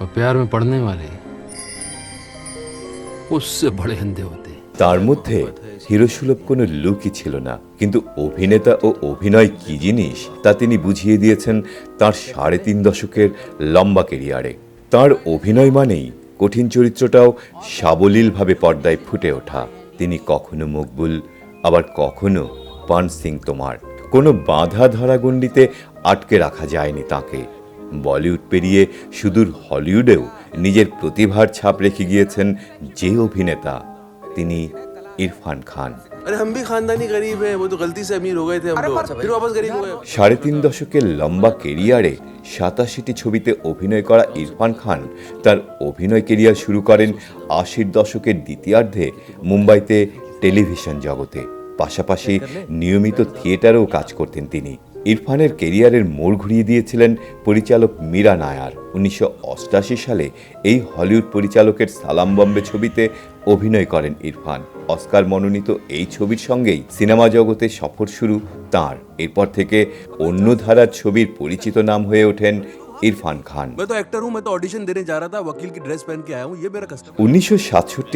और प्यार में पड़ने वाले उससे बड़े अंधे होते हैं তার মধ্যে হিরোসুলভ কোনো লুকই ছিল না কিন্তু অভিনেতা ও অভিনয় কি জিনিস তা তিনি বুঝিয়ে দিয়েছেন তার সাড়ে তিন দশকের লম্বা কেরিয়ারে তার অভিনয় মানেই কঠিন চরিত্রটাও সাবলীলভাবে পর্দায় ফুটে ওঠা তিনি কখনো মকবুল আবার কখনো পান সিং তোমার কোনো বাধা ধরা গণ্ডিতে আটকে রাখা যায়নি তাকে বলিউড পেরিয়ে সুদূর হলিউডেও নিজের প্রতিভার ছাপ রেখে গিয়েছেন যে অভিনেতা তিনি ইরফান খান। সাড়ে তিন দশকের লম্বা কেরিয়ারে সাতাশিটি ছবিতে অভিনয় করা ইরফান খান তার অভিনয় কেরিয়ার শুরু করেন আশির দশকের দ্বিতীয়ার্ধে মুম্বাইতে টেলিভিশন জগতে। পাশাপাশি নিয়মিত থিয়েটারেও কাজ করতেন তিনি। ইরফানের কেরিয়ারের মোড় ঘুরিয়ে দিয়েছিলেন পরিচালক মীরা নায়ার। উনিশশো সালে এই হলিউড পরিচালকের সালাম বম্বে ছবিতে অভিনয় করেন ইরফান। অস্কার মনোনীত এই ছবির সঙ্গেই সিনেমা জগতে সফর শুরু তার। এরপর থেকে অন্য ধারার ছবির পরিচিত নাম হয়ে ওঠেন ইরফান খান। উনিশশো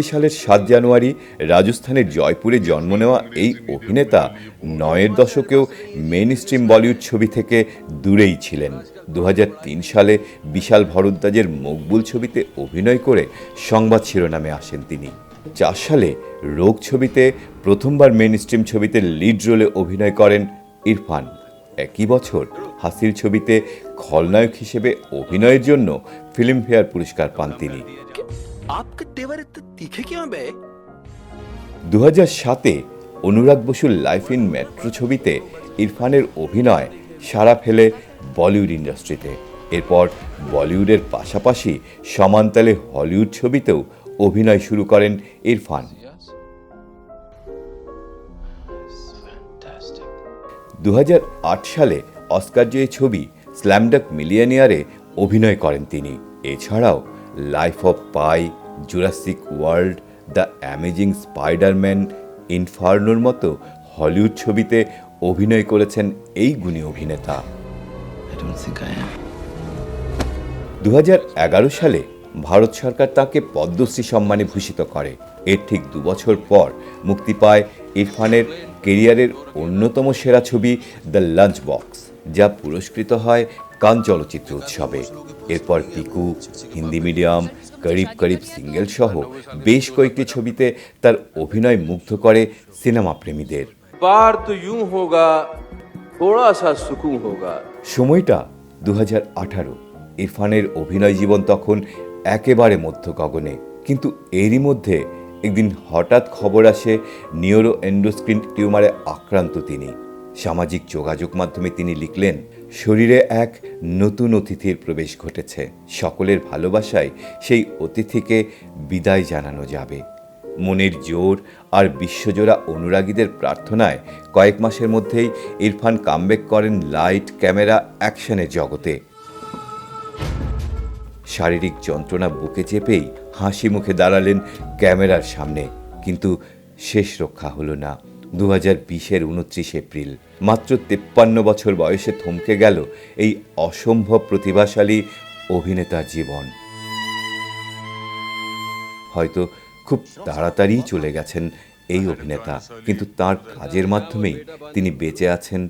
সালের সাত জানুয়ারি রাজস্থানের জয়পুরে জন্ম নেওয়া এই অভিনেতা নয়ের দশকেও মেন স্ট্রিম বলিউড ছবি থেকে দূরেই ছিলেন। দু হাজার তিন সালে বিশাল ভরদ্বাজের মকবুল ছবিতে অভিনয় করে সংবাদ শিরোনামে আসেন তিনি। চার সালে রোগ ছবিতে প্রথমবার মেন স্ট্রিম ছবিতে লিড রোলে অভিনয় করেন ইরফান। একই বছর হাসির ছবিতে খলনায়ক হিসেবে অভিনয়ের জন্য ফিল্মফেয়ার পুরস্কার পান তিনি। দু সাতে অনুরাগ বসুর লাইফ ইন মেট্রো ছবিতে ইরফানের অভিনয় সারা ফেলে বলিউড ইন্ডাস্ট্রিতে। এরপর বলিউডের পাশাপাশি সমান্তালে হলিউড ছবিতেও অভিনয় শুরু করেন ইরফান। দু হাজার আট সালে অস্কার জয়ী ছবি স্ল্যামডাক মিলিয়নিয়ারে অভিনয় করেন তিনি। এছাড়াও life of Pi Jurassic World the amazing Spiderman ইনফার্নোর মতো হলিউড ছবিতে অভিনয় করেছেন এই গুণী অভিনেতা. দু সালে ভারত সরকার তাকে পদ্মশ্রী সম্মানে ভূষিত করে। এর ঠিক দু বছর পর মুক্তি পায় ইরফানের কেরিয়ারের অন্যতম সেরা ছবি দ্য লাঞ্চ বক্স যা পুরস্কৃত হয় কান চলচ্চিত্র উৎসবে। এরপর পিকু হিন্দি মিডিয়াম করিব করিব সিঙ্গেল সহ বেশ কয়েকটি ছবিতে তার অভিনয় মুগ্ধ করে সিনেমা প্রেমীদের। সময়টা দু হাজার আঠারো। ইরফানের অভিনয় জীবন তখন একেবারে মধ্য গগনে কিন্তু এরই মধ্যে একদিন হঠাৎ খবর আসে নিউরো এন্ডোস্ক্রিন টিউমারে আক্রান্ত তিনি। সামাজিক যোগাযোগ মাধ্যমে তিনি লিখলেন, শরীরে এক নতুন অতিথির প্রবেশ ঘটেছে। সকলের ভালোবাসায় সেই অতিথিকে বিদায় জানানো যাবে। মনের জোর আর বিশ্বজোড়া অনুরাগীদের প্রার্থনায় কয়েক মাসের মধ্যেই ইরফান কামব্যাক করেন লাইট ক্যামেরা অ্যাকশনের জগতে। শারীরিক যন্ত্রণা বুকে চেপেই হাসি মুখে দাঁড়ালেন ক্যামেরার সামনে, কিন্তু শেষ রক্ষা হলো না। দু হাজার বিশের উনত্রিশ এপ্রিল মাত্র তেপ্পান্ন বছর বয়সে থমকে গেল এই অসম্ভব প্রতিভাশালী অভিনেতার জীবন হয়তো খুব তাড়াতাড়ি চলে গেছেন এই অভিনেতা কিন্তু তার কাজের মাধ্যমেই তিনি বেঁচে আছেন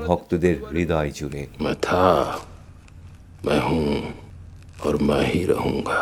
ভক্তদের হৃদয় জুড়ে मैं था मैं हूं और मैं ही रहूंगा